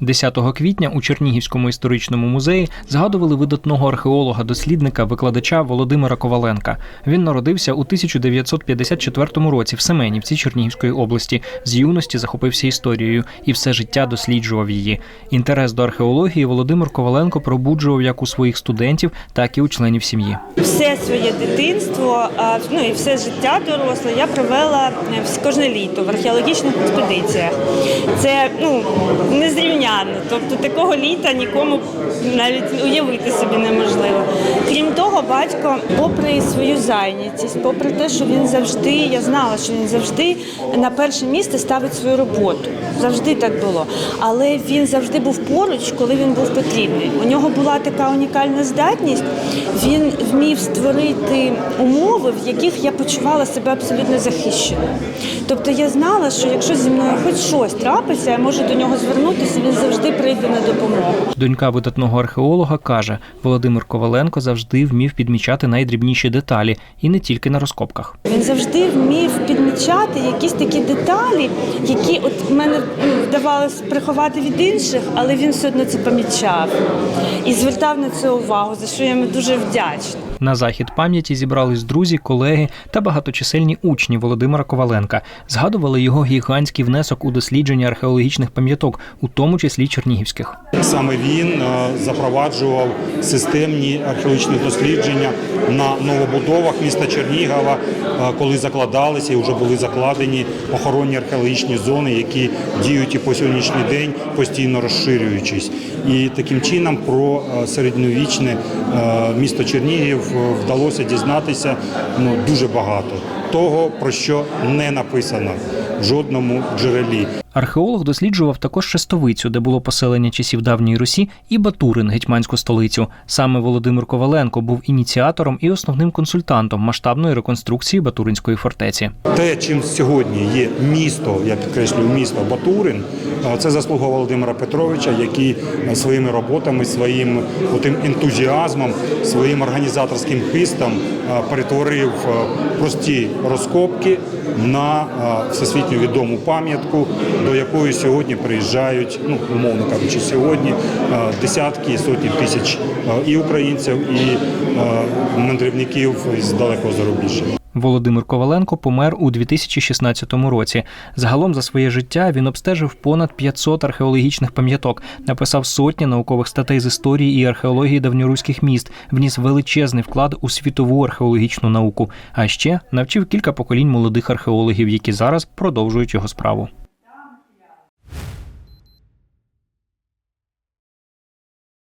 10 квітня у Чернігівському історичному музеї згадували видатного археолога, дослідника, викладача Володимира Коваленка. Він народився у 1954 році в Семенівці Чернігівської області. З юності захопився історією і все життя досліджував її. Інтерес до археології Володимир Коваленко пробуджував як у своїх студентів, так і у членів сім'ї. Все своє дитинство, ну і все життя доросле я провела е, кожне літо в археологічних експедиціях. Це ну незрівняно. Тобто такого літа нікому навіть уявити собі неможливо. Того, батько, попри свою зайнятість, попри те, що він завжди, я знала, що він завжди на перше місце ставить свою роботу. Завжди так було. Але він завжди був поруч, коли він був потрібний. У нього була така унікальна здатність. Він вмів створити умови, в яких я почувала себе абсолютно захищеною. Тобто я знала, що якщо зі мною хоч щось трапиться, я можу до нього звернутися, він завжди прийде на допомогу. Донька видатного археолога каже, Володимир Коваленко завжди вмів підмічати найдрібніші деталі, і не тільки на розкопках. Він завжди вмів підмічати якісь такі деталі, які от в мене ну, вдавалося приховати від інших, але він все одно це помічав і звертав на це увагу, за що я йому дуже вдячна. На захід пам'яті зібрались друзі, колеги та багаточисельні учні Володимира Коваленка. Згадували його гігантський внесок у дослідження археологічних пам'яток, у тому числі чернігівських. Саме він е, запроваджував системні археологічні дослідження на новобудовах міста Чернігова, е, коли закладалися і вже були закладені охоронні археологічні зони, які діють і по сьогоднішній день, постійно розширюючись. І таким чином про е, середньовічне е, місто Чернігів вдалося дізнатися ну, дуже багато того, про що не написано в жодному джерелі. Археолог досліджував також Шестовицю, де було поселення часів давньої Русі, і Батурин, гетьманську столицю. Саме Володимир Коваленко був ініціатором і основним консультантом масштабної реконструкції Батуринської фортеці. Те, чим сьогодні є місто, я підкреслюю, місто Батурин, це заслуга Володимира Петровича, який своїми роботами, своїм отим ентузіазмом, своїм організаторським хистом перетворив прості розкопки на всесвітньо відому пам'ятку, до якої сьогодні приїжджають, ну умовно кажучи, сьогодні десятки і сотні тисяч і українців, і мандрівників з далекого зарубіжжя. Володимир Коваленко помер у 2016 році. Загалом за своє життя він обстежив понад 500 археологічних пам'яток, написав сотні наукових статей з історії і археології давньоруських міст, вніс величезний вклад у світову археологічну науку. А ще навчив кілька поколінь молодих археологів, які зараз продовжують його справу.